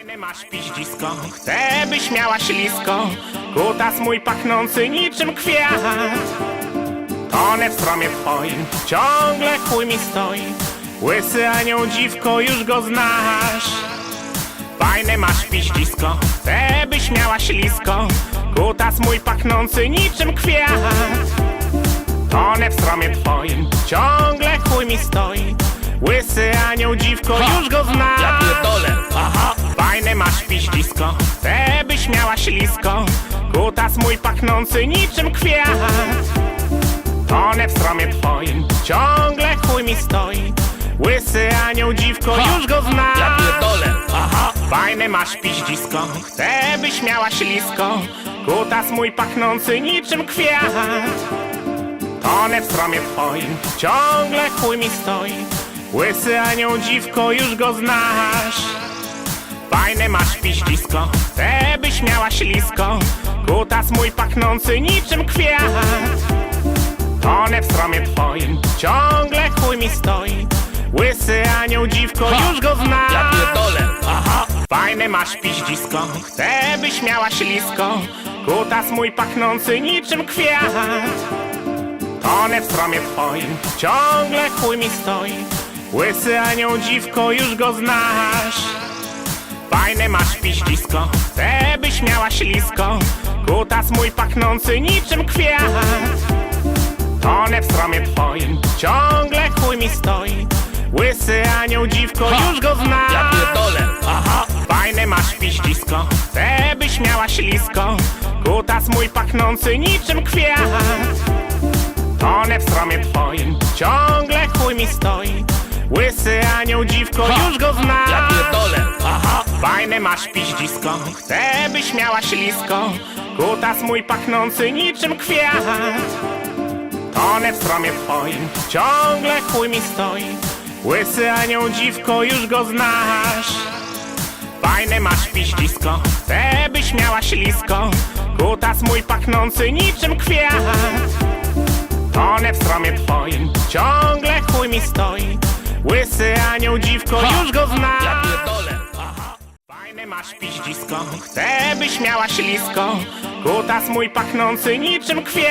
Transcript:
Fajne masz piździsko, chcę byś miała ślisko. Kutas mój pachnący niczym kwiat. Tonę w stromie twoim, ciągle chuj mi stoi. Łysy anioł dziwko, już go znasz. Fajne masz piździsko, chcę byś miała ślisko. Kutas mój pachnący niczym kwiat. Tonę w stromie twoim, ciągle chuj mi stoi. Łysy anioł dziwko, już go znasz. Ja pierdolę, ślisko Kutas mój pachnący niczym kwiat. Tonę w stromie twoim, ciągle chuj mi stoi. Łysy anioł dziwko, już go Ja znasz pierdolę, aha. Fajne masz piździsko, chcę byś miała ślisko. Kutas mój pachnący niczym kwiat. Tonę w stromie twoim, ciągle chuj mi stoi. Łysy anioł dziwko, już go znasz Fajne masz piździsko, chcę byś miała ślisko. Kutas mój pachnący niczym kwiat. Tonę w stromie twoim, ciągle chuj mi stoi. Łysy anioł dziwko, już go Ja znasz pierdolę, aha. Fajne masz piździsko, chcę byś miała ślisko. Kutas mój pachnący niczym kwiat. Tonę w stromie twoim, ciągle chuj mi stoi. Łysy anioł dziwko, już go znasz Fajne masz piździsko, chcę byś miała ślisko. Kutas mój pachnący niczym kwiat. Tonę w stromie twoim, ciągle chuj mi stoi. Łysy anioł dziwko, już go Ja znasz pierdolę, aha. Fajne masz piździsko, chcę byś miała ślisko. Kutas mój pachnący niczym kwiat. Tonę w stromie twoim, ciągle chuj mi stoi. Łysy anioł dziwko, już go Ja znasz pierdolę, aha Fajne masz piździsko, chcę byś miała ślisko. Kutas mój pachnący niczym kwiat. Tonę w stromie twoim, ciągle chuj mi stoi. Łysy anioł dziwko, już go znasz. Fajne masz piździsko, chcę byś miała ślisko. Kutas mój pachnący niczym kwiat. Tonę w stromie twoim, ciągle chuj mi stoi. Łysy anioł dziwko, już go znasz Fajne masz piździsko, chcę byś miała ślisko. Kutas mój pachnący niczym kwiat